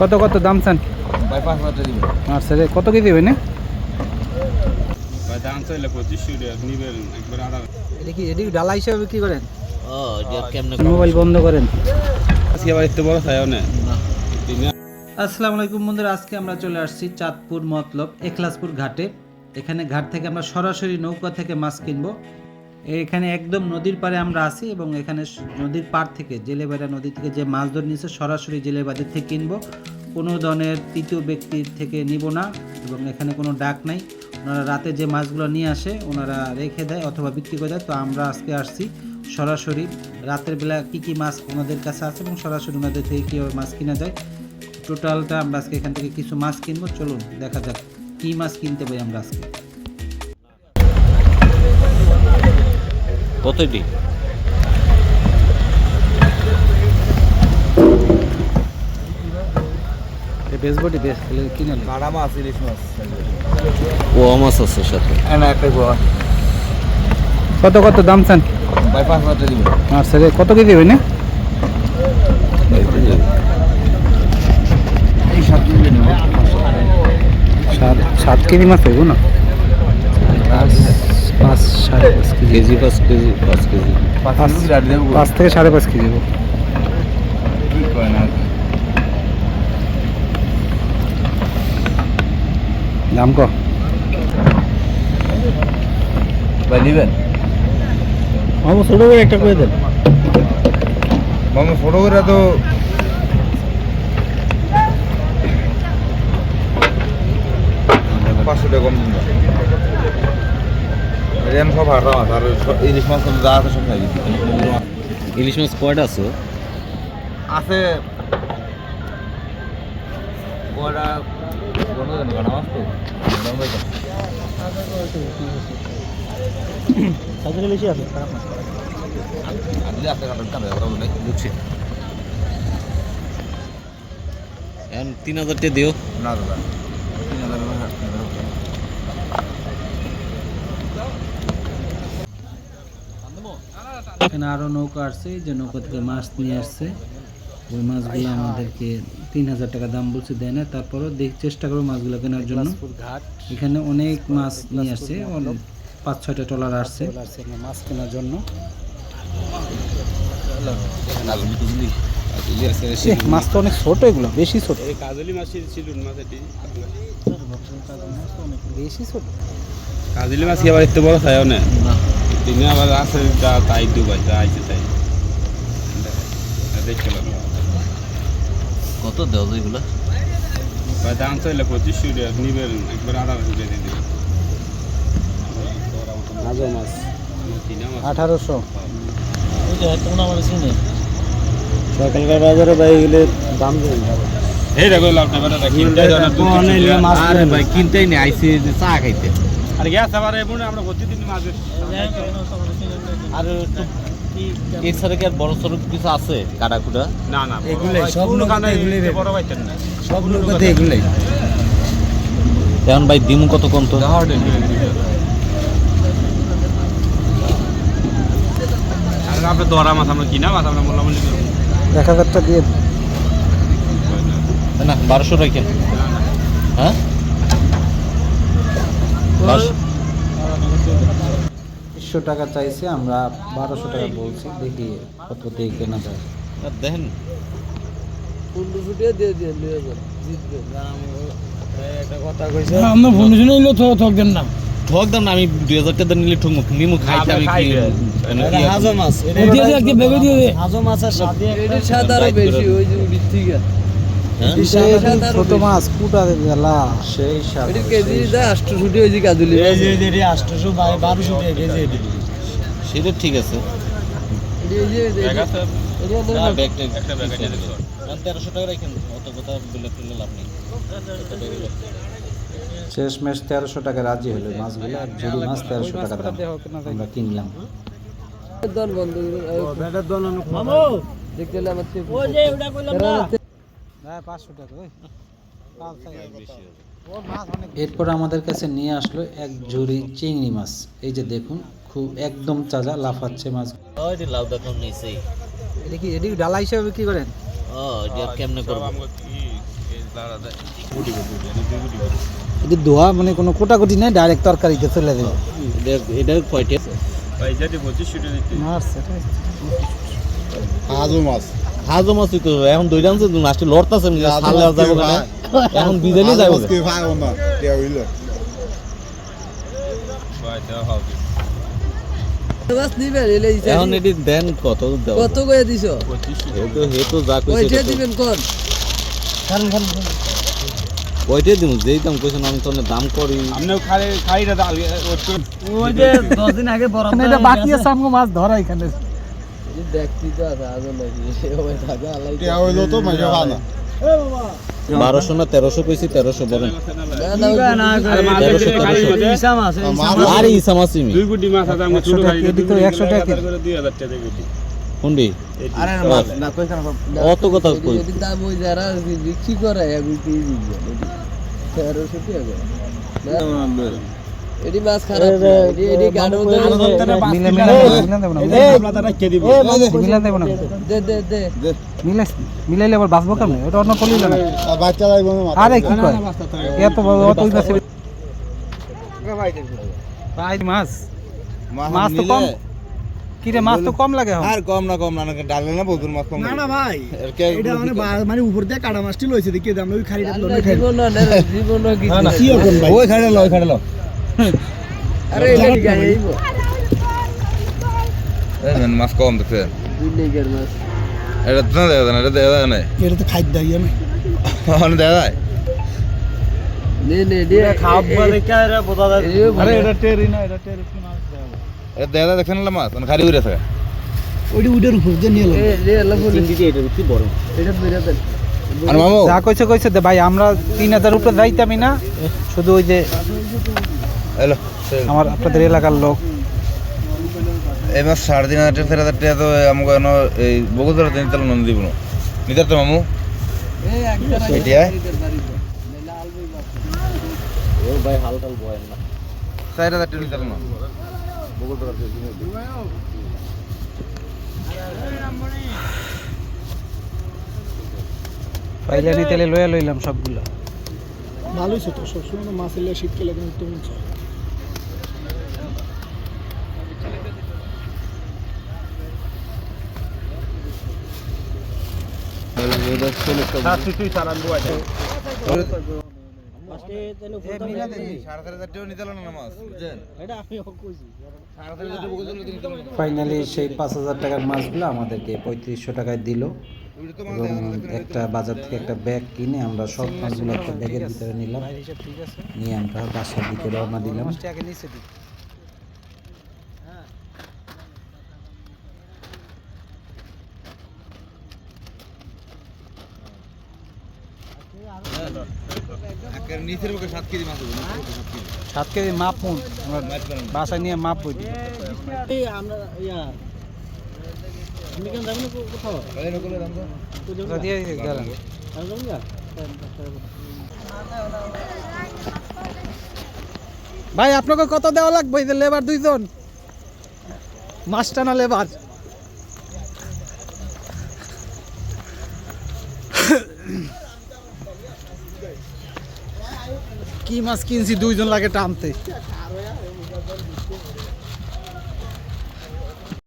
কত কত দাম চান? আচ্ছা রে কত কি দিবেন ভাই দাম চাইলে পঁচিশশো টাকা নিবেন একবার আড়া এটা কি এটি ডালা হিসাবে বিক্রি করেন? ও এটা কেমনে মোবাইল বন্ধ করেন। আজকে আবার এত বড় চাইও না আসসালামু আলাইকুম বন্ধুরা আজকে আমরা চলে আসছি চাঁদপুর মতলব এখলাসপুর ঘাটে। এখানে ঘাট থেকে আমরা সরাসরি নৌকা থেকে মাছ কিনবো। এখানে একদম নদীর পাড়ে আমরা আছি এবং এখানে নদীর পাড় থেকে জেলেবাড়া নদী থেকে যে মাছ ধরে নিয়েছে, সরাসরি জেলেবাড়ির থেকে কিনবো। কোনো ধরনের তৃতীয় ব্যক্তির থেকে নিব না এবং এখানে কোনো ডাক নাই। ওনারা রাতে যে মাছগুলো নিয়ে আসে, ওনারা রেখে দেয় অথবা বিক্রি করে দেয়। তো আমরা আজকে আসছি সরাসরি। রাতের বেলা কি কি মাছ ওনাদের কাছে আছে এবং সরাসরি ওনাদের থেকে কীভাবে মাছ কিনা যায়। টোটালটা আমরা আজকে এখান থেকে কিছু মাছ কিনবো। চলুন, দেখা যাক কী মাছ কিনতে পারি আমরা আজকে। বেশ কিনে কাড়া মাছ ইলিশ মাছ। ও মাছ আছে সাথে। না একটা কত কত দাম চান? ভাই পাঁচ হাজার টাকা দিবেন আচ্ছা রে কত কেজি হবে না? সাত কেজি নেব। সাত সাত কেজি মাছ হইব না? পাঁচ সাড়ে পাঁচ কেজি। কেজি পাঁচ কেজি পাঁচ কেজি। পাঁচ থেকে সাড়ে পাঁচ কেজি। দাম ক। নিবেন? মামু ছোট করে একটা করে দেন। মামা ছোট করে তো পাঁচশো টাকা কম দিন। রেন সব আর ইলিশ মাছ যা আছে সব খাই দিচ্ছি ইলিশ মাছ কয়টা আছে আছে। ওরা কোনো জানি কাটা মাছ তো দাম বেশি আছে। খারাপ মাছ আনলে আছে কাটা কাটা ওরা বলে। বুঝছি তিন দিও না দাদা তিন হাজার টাকা তিন হাজার টাকা। এখানে আরও নৌকা আসছে এই যে নৌকা থেকে মাছ নিয়ে আসছে। ওই মাছগুলো আমাদেরকে তিন হাজার টাকা দাম বলছে দেয় না। তারপরও দেখ চেষ্টা করব মাছগুলো কেনার জন্য। এখানে অনেক মাছ নিয়ে আসছে অনেক- পাঁচ ছয়টা ট্রলার আসছে। মাছ কেনার জন্য। মাছ তো অনেক ছোট এগুলো বেশি ছোট। কাজলি মাছ ছিল মাছ এটি বেশি ছোট। কাজলি মাছ কি আবার এত বড় চাইও না? দিনে আবার আছে যা তাই দুবাই যা আইছে তাই। দেখলাম কত দেওয়া যায় এগুলো? ভাই দাম চাইলে পঁচিশশো টাকা নিবেন একবার আড়া দিয়ে দিবেন মাছ। মাছ আঠারোশো। সকালকার বাজারে বাই গেলে দাম এই দেখো লাভ নেই কিনতে আরে ভাই কিনতেই নেই আইসি চা খাইতে। আর গ্যাস আবার এমন আমরা প্রতিদিন মাছ আর এছাড়া কি আর বড় সড়ক কিছু আছে কাটা কুটা না না এগুলোই, সব নৌকাতে কানে বড় পাইতেন না। সব নৌকাতে এগুলোই। এখন ভাই দিমু কত কম তো আর আমরা দরা মাছ আমরা কিনা মাছ আমরা মোলামুলি করব। এক হাজারটা দিয়ে না বারোশো টাকা হ্যাঁ? বারোশো টাকা চাইছে আমরা বারোশো টাকা বলছি দেখি কত দিয়ে কেনা যায়। দেখেন। ঠক আমি দুই হাজার টাকা নিলে ঠুক নিমু খাইতে আমি মানে আছে? মাছ হাজো মাছ আর স্বাদ বেশি ওই যে থেকে। হ্যাঁ? ছোট মাছ কুটা সেই কেজি আটশো ওই যে কাজুলি সেটা ঠিক আছে। তেরোশো টাকা রাখেন অত কথা বলে লাভ নেই। শেষ মেশ তেরোশো টাকা রাজি হলো মাছগুলো আর ঝুড়ি মাছ তেরোশো টাকা দাম। আমরা কিনলাম। দেখতে থেকে পাঁচশো টাকা এরপর আমাদের কাছে নিয়ে আসলো এক ঝুড়ি চিংড়ি মাছ। এই যে দেখুন খুব একদম তাজা লাফাচ্ছে মাছ। ওই এটা কি এটি ডালা হিসাবে বিক্রি করেন? ও কেমনে এটি ধোয়া মানে কোনো কোটাকুটি নেই ডাইরেক্ট তরকারিতে চলে যাবে। এটা কয়টা দিয়ে দিতে হাজু মাছ। হাজো মাছ তো এখন দুইটা আনছে মাছটি লড়তাছে যাব না। এখন বিজেলি যাব। এখন এটি দেন কত কত করে দিছ? হেতো হেতো যা কইছে দিবেন দিন যেই দাম কইছেন আমি তো দাম করি। আপনিও খালি খালিটা ওই যে 10 দিন আগে বরাদ্দ এটা বাকি আছে আমগো মাছ ধরা এখানে। বারোশো না তেরোশো কইছি তেরোশো বলেন। ইসাম আরে ইসা মাসিমি দুই কোটি মাছ আছে আমরা ছোট খালি কেজি তো 100 টাকা কোনটি অত কথা কই? যদি দাম ওই যারা বিক্রি করে তেরোশো টাকা এডি মাছ খারাপ এডি এডি গাড়ো মিলে মিলে মিলে দেব না। মিলে দেব না। দে দে দে মিলে মিলাইলে আবার বাঁচবো কেমন? ওটা অন্য কলিল না? বাচ্চা লাগবে না আরে কি কয়? এত বড় অত উইতাছে ভাই মাছ। মাছ তো কম কি মাছ তো কম লাগে আর কম না কম না ডালে না বহুত মাছ কম না না ভাই। এটা মানে মানে উপর দিয়ে কাটা মাছটি লইছে দেখি আমরা ওই জীবন না না জীবন না কি ভাই ওই লই আরে মাছ। কম মাছ। এটা তো না এটা এটা তো যায়? মাছ দেখছেন মানে খালি উড়ে থাকে। ওইটা উডের উপর দিয়ে নিয়ে এ রে আল্লাহ বলে। এটা কি বড়। এটা বেরা দেন। আর মামু? যা কইছে কইছে দে ভাই আমরা তিন হাজার উপরে যাইতামই না। শুধু ওই যে হ্যালো আমার আপনাদের এলাকার লোক। এই মাছ সাড়ে তিন হাজার চার হাজার টাকা তো আমাকে এনো এই নন্দী দিব নিতার তো মামু এ একটা এটিয়া ও ভাই হালকা বয় না চার হাজার টাকা নিতার না? পাইলানি তেলে লইয়া লইলাম সবগুলো। ভালোই ছোট সবসময় মাছ এলে শীতকালে কিন্তু সাড়ে চার হাজার টাকা নিতে না মাছ বুঝছেন সাড়ে চার হাজার টাকা বগুড়ার দিন নিতে ফাইনালি সেই পাঁচ হাজার টাকার মাছগুলো আমাদেরকে পঁয়ত্রিশশো টাকায় দিল এবং একটা বাজার থেকে একটা ব্যাগ কিনে আমরা সব মাছগুলো একটা ব্যাগের ভিতরে নিলাম। নিয়ে আমরা বাসার দিকে রওনা দিলাম। নিচের বুকে সাত কেজি মাছ হবে সাত কেজি। মাপ মুন আমরা বাসায় নিয়ে মাপ বই দিই দিয়ে গেলাম ভাই আপনাকে কত দেওয়া লাগবে? লেবার দুইজন। মাছটা না লেবার? কি মাছ কিনছি দুইজন লাগে টানতে।